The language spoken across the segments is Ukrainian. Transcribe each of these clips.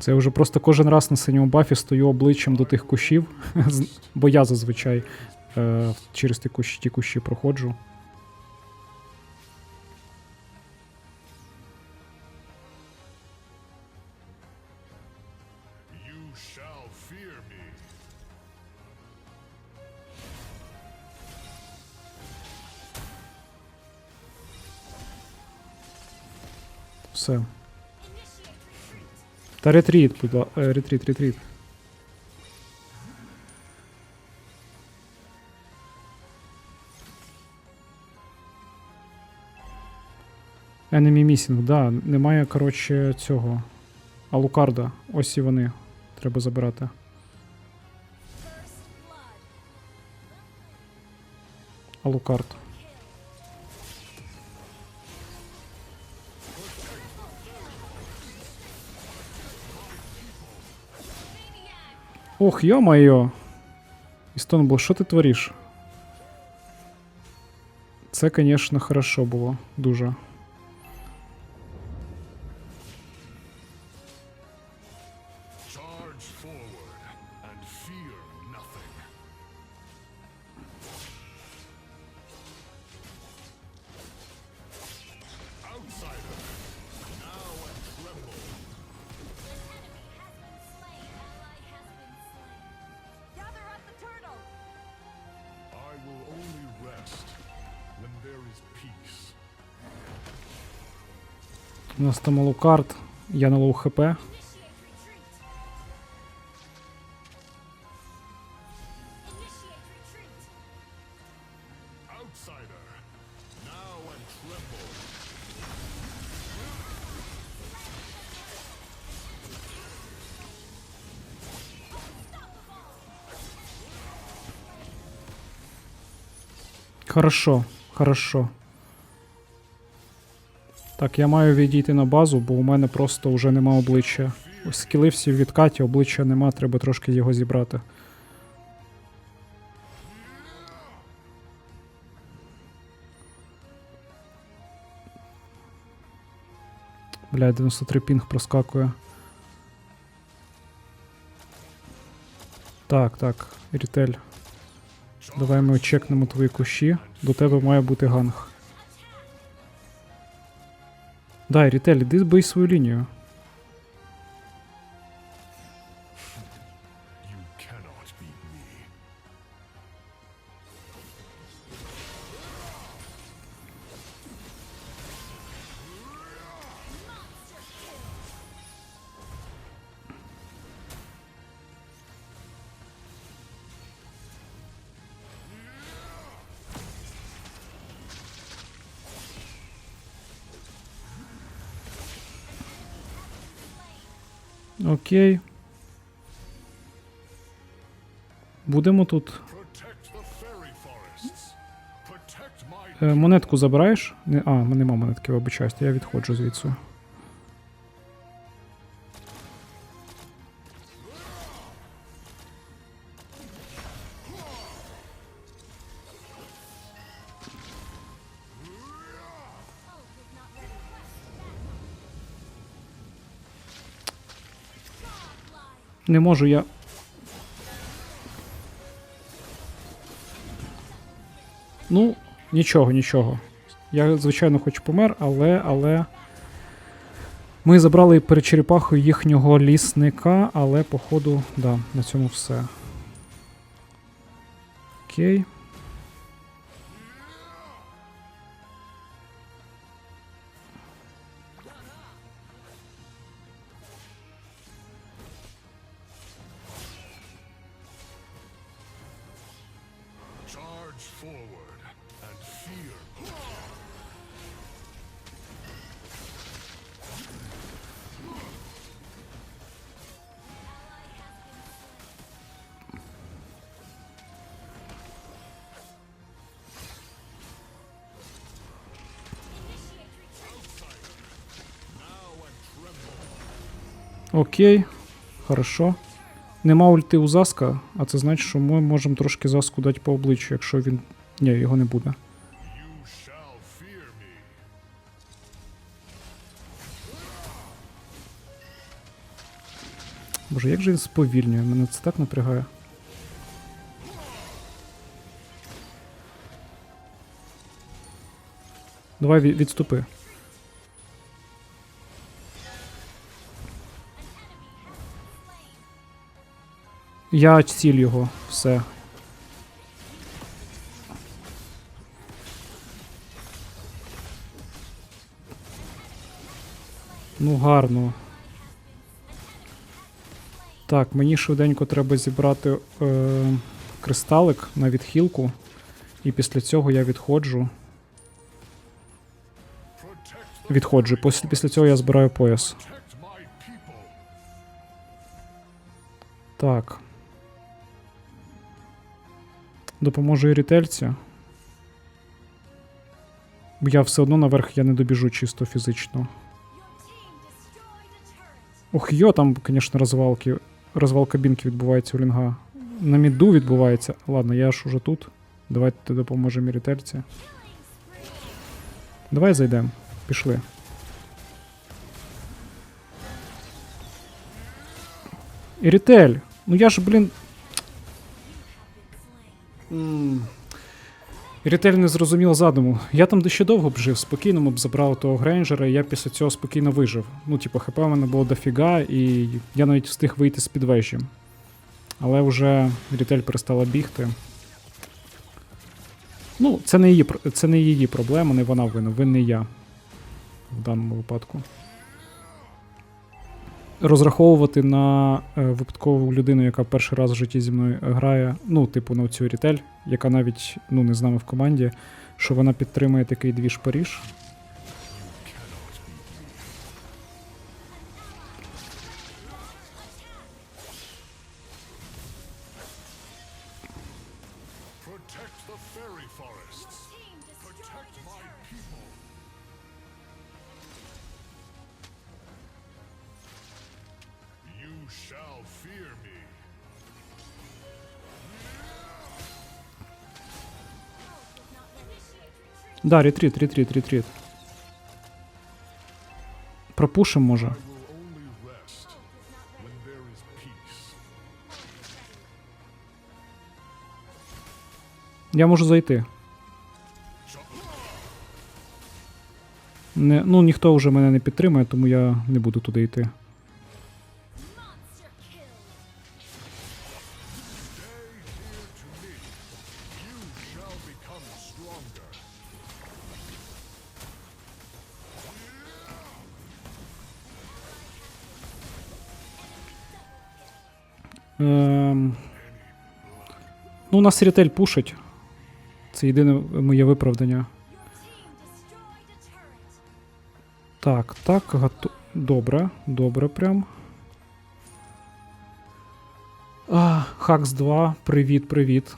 Це я вже просто кожен раз на синьому бафі стою обличчям до тих кущів, бо я зазвичай е, через ті кущі, ті кущі проходжу. Ретріт, будь ласка. Ретріт, ретріт. Enemy missing, да, немає, коротше, цього. Алукарда. Ось і вони. Треба забирати. Алукард. Ох, йо-майо. Істонбул, що ти твориш? Це, конечно, хорошо було. Дуже. У нас там Алукард, я на лоу хп. Хорошо, хорошо. Так, я маю відійти на базу, бо у мене просто вже нема обличчя. Скіли всі в відкаті, обличчя нема, треба трошки його зібрати. Бля, 93 пінг проскакує. Так, так, Рітель. Давай ми чекнемо твої кущі. До тебе має бути ганг. Дай, ритейл, иди сбей свою лінію. Окей. Будемо тут. Е, монетку забираєш? Не, а, нема монетки, вибачаюсь, я відходжу звідси. Не можу я. Ну, нічого, нічого. Я, звичайно, хоч помер, але, але. Ми забрали перед черепахою їхнього лісника, але, походу, да, на цьому все. Окей. Окей. Хорошо. Нема ульти у Заска, а це значить, що ми можемо трошки Заску дати по обличчю, якщо він. Ні, його не буде. Боже, як же він сповільнює? Мене це так напрягає. Давай відступи. Я ціль його, все. Ну, гарно. Так, мені швиденько треба зібрати е, кристалик на відхилку. І після цього я відходжу. Відходжу. Після, після цього я збираю пояс. Так. Допоможу і рітельці. Бо я все одно наверх я не добіжу чисто фізично. Ох, йо, там, звісно, розвалки. Розвал кабінки відбувається у лінга. На міду відбувається. Ладно, я ж уже тут. Давайте допоможемо рітельці. Давай зайдемо. Пішли. Ірітель! Ну я ж, блін. Ірітель не зрозуміла задуму. Я там ще довго б жив, спокійно б забрав того Грейнджера, і я після цього спокійно вижив. Ну, типу, ХП в мене було дофіга, і я навіть встиг вийти з під вежі. Але вже Рітель перестала бігти. Ну, це не її, це не її проблема, не вона винна, винний я в даному випадку. Розраховувати на е, випадкову людину, яка перший раз в житті зі мною грає, ну, типу, на цю Рітель, яка навіть ну, не з нами в команді, що вона підтримує такий двіж Паріж. Protect the fairy forests. Protect my people. Shall fear me. Да, ретріт, ретріт, ретріт. Пропушим, може. Я можу зайти. Не, ну, ніхто вже мене не підтримує, тому я не буду туди йти. Ну, у нас Рітель пушить. Це єдине моє виправдання. Так, так, гото... Добре, добре прям. А, Хакс 2, привіт, привіт.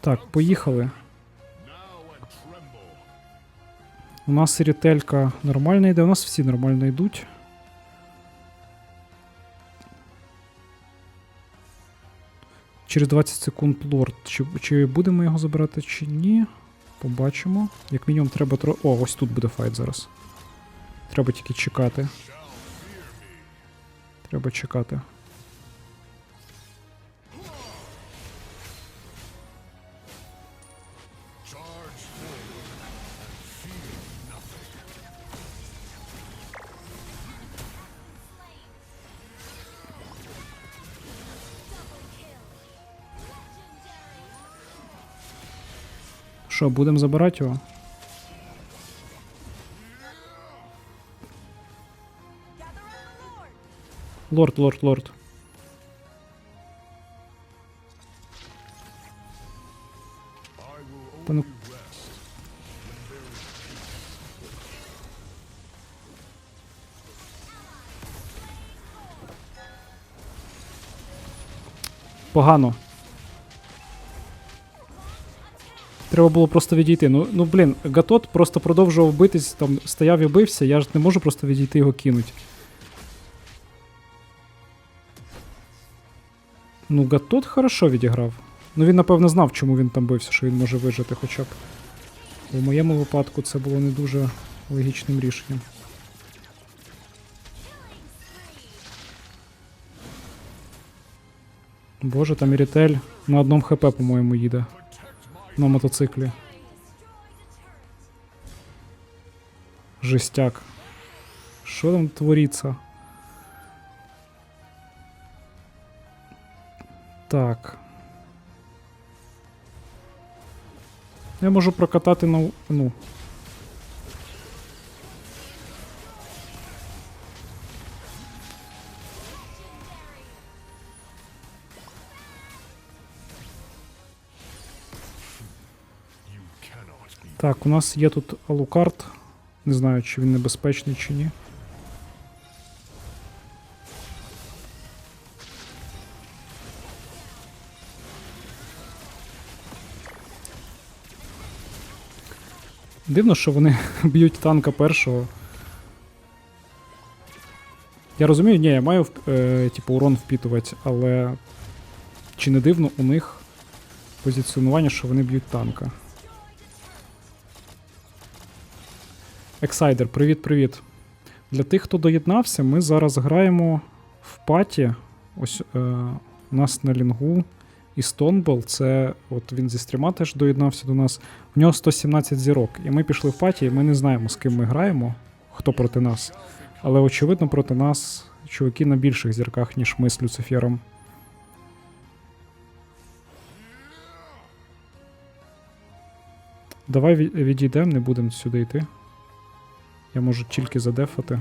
Так, поїхали. У нас рітелька нормально йде, у нас всі нормально йдуть. Через 20 секунд лорд. Чи, чи будемо його забирати, чи ні? Побачимо. Як мінімум треба тро. О, ось тут буде файт зараз. Треба тільки чекати. Треба чекати. Що, будемо забирати його? Лорд, лорд, лорд. Та ну, Погано. Треба було просто відійти. Ну, ну блін, Гатот просто продовжував битись, там стояв і бився, я ж не можу просто відійти його кинуть. Ну, Гатот хорошо відіграв. Ну він, напевно, знав, чому він там бився, що він може вижити хоча б. У моєму випадку це було не дуже логічним рішенням. Боже, там Ірітель на одному хп, по-моєму, їде. На мотоциклі. Жестяк. Що там твориться? Так. Я можу прокатати на. Ну. Так, у нас є тут Алукарт. Не знаю, чи він небезпечний чи ні. Дивно, що вони б'ють танка першого. Я розумію, ні, я маю е, типу, урон впітувати, але чи не дивно у них позиціонування, що вони б'ють танка. Ексайдер, привіт-привіт. Для тих, хто доєднався, ми зараз граємо в паті. Ось е, у нас на лінгу і Стонбол. Це от він зі стріма теж доєднався до нас. У нього 117 зірок. І ми пішли в паті, і ми не знаємо, з ким ми граємо, хто проти нас. Але очевидно, проти нас чуваки на більших зірках, ніж ми з Люцифером. Давай відійдемо, не будемо сюди йти. Я можу тільки задефати.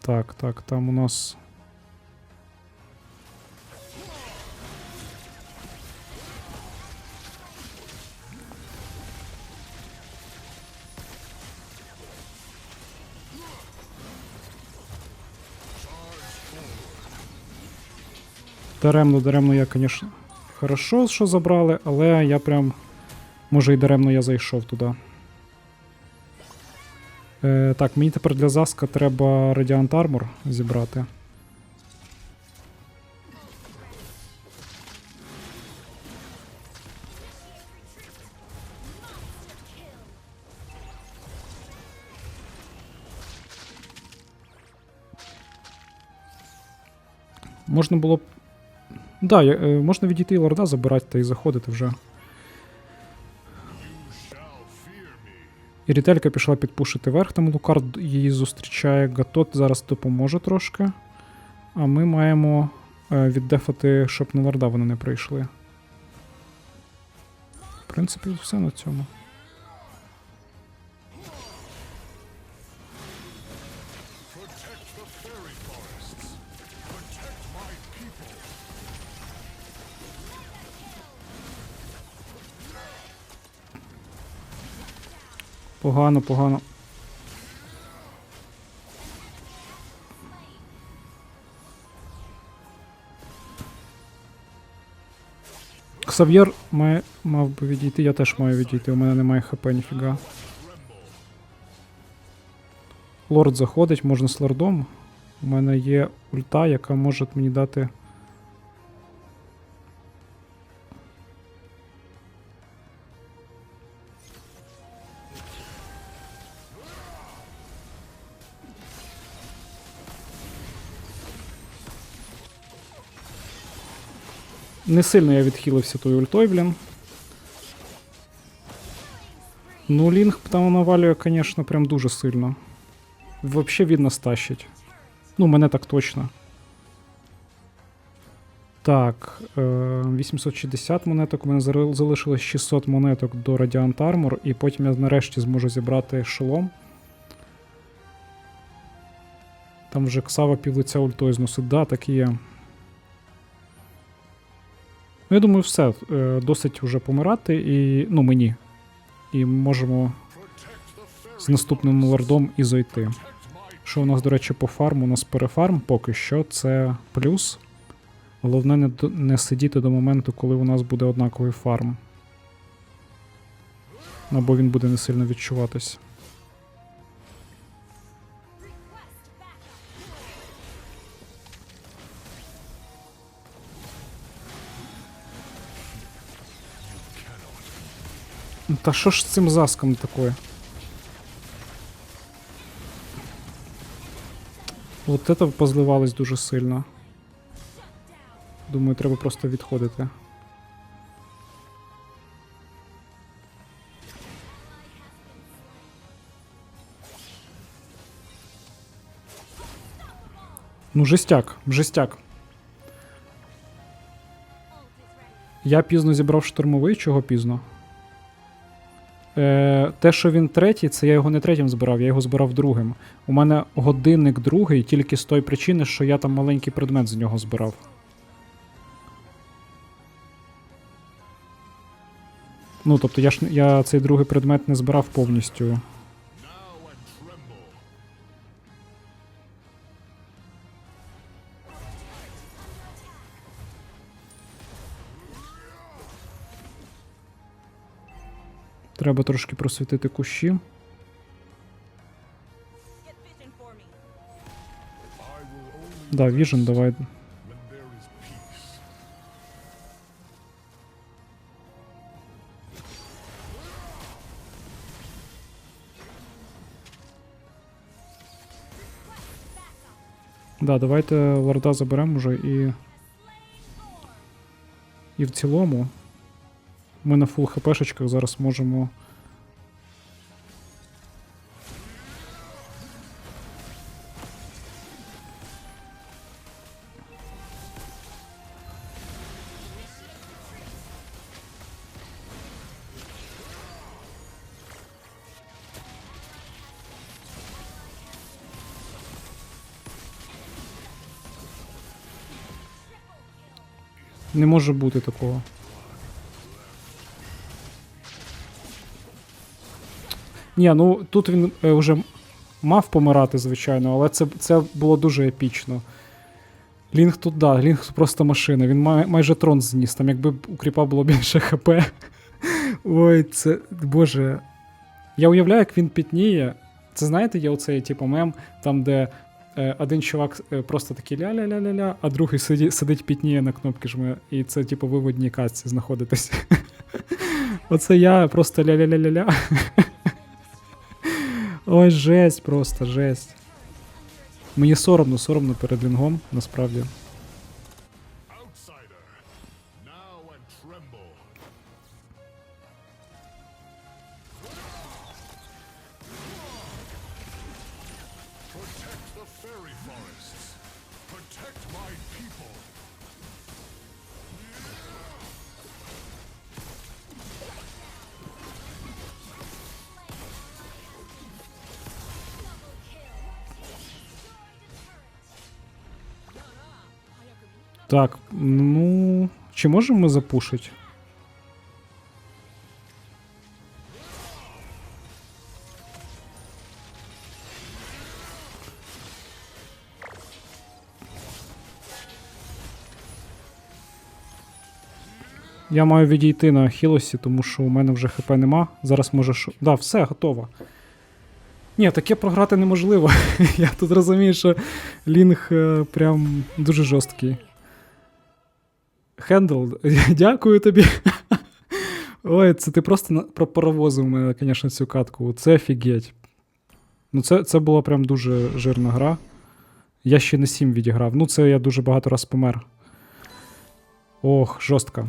Так, так, там у нас. Даремно, даремно я, звісно. Хорошо, що забрали, але я прям. Може і даремно я зайшов туди. Е, так, мені тепер для заска треба Radiant Armor зібрати. Можна було б. Да, я, е, можна відійти і лорда забирати та і заходити вже. І рітелька пішла підпушити верх, там Лукард її зустрічає. Гатот зараз допоможе трошки. А ми маємо е, віддефати, щоб на лорда вони не прийшли. В принципі, все на цьому. Погано, погано. Ксав'єр має, мав би відійти, я теж маю відійти, у мене немає хп ніфіга. Лорд заходить, можна з лордом. У мене є ульта, яка може мені дати. Не сильно я відхилився тою ультою, блін. Ну, лінг там навалює, звісно, прям дуже сильно. Вообще він нас тащить. Ну, мене так точно. Так, е, 860 монеток. У мене залишилось 600 монеток до Radiant Armor, і потім я нарешті зможу зібрати шолом. Там вже Ксава півлиця ультою зносить. Да, так і є. Ну, я думаю, все. Е, Досить вже помирати, і. Ну, мені. І можемо з наступним лордом і зайти. Що у нас, до речі, по фарму? У нас перефарм поки що це плюс. Головне не, не сидіти до моменту, коли у нас буде однаковий фарм. Або він буде не сильно відчуватись. Та що ж з цим заском таке? От це позливалось дуже сильно. Думаю, треба просто відходити. Ну, жестяк, жестяк. Я пізно зібрав штурмовий, чого пізно? Е, те, що він третій, це я його не третім збирав, я його збирав другим. У мене годинник другий тільки з тої причини, що я там маленький предмет з нього збирав. Ну, тобто я ж я цей другий предмет не збирав повністю. Треба трошки просвітити кущі. Да, віжен, давай. Да, давайте лорда заберемо вже і. І в цілому. Ми на фул хпшечках зараз можемо. Не може бути такого. Ні, ну тут він е, вже мав помирати, звичайно, але це, це було дуже епічно. Лінг тут, да, Лінг просто машина. Він май, майже трон зніс. Там якби у кріпа було більше ХП. Ой, це. Боже. Я уявляю, як він пітніє. Це знаєте, є оцей типу мем, там, де е, один чувак е, просто такий ля-ля-ля-ля-ля, а другий сиді, сидить пітніє на кнопки жме, і це, типу, ви в одній катці знаходитесь. Оце я просто ля-ля-ля-ля-ля. Ой, жесть, просто жесть. Мені соромно, соромно перед лінгом, насправді. Так, ну. Чи можемо ми запушити? Я маю відійти на Хілосі, тому що у мене вже ХП нема. Зараз може. шо- Да, все, готово. Ні, таке програти неможливо. Я тут розумію, що Лінг е, прям дуже жорсткий. Хендл, дякую тобі. Ой, це ти просто пропаровозив про- паровозив мене, звісно, цю катку. Це офігеть. Ну, це, це була прям дуже жирна гра. Я ще не 7 відіграв. Ну, це я дуже багато раз помер. Ох, жорстко.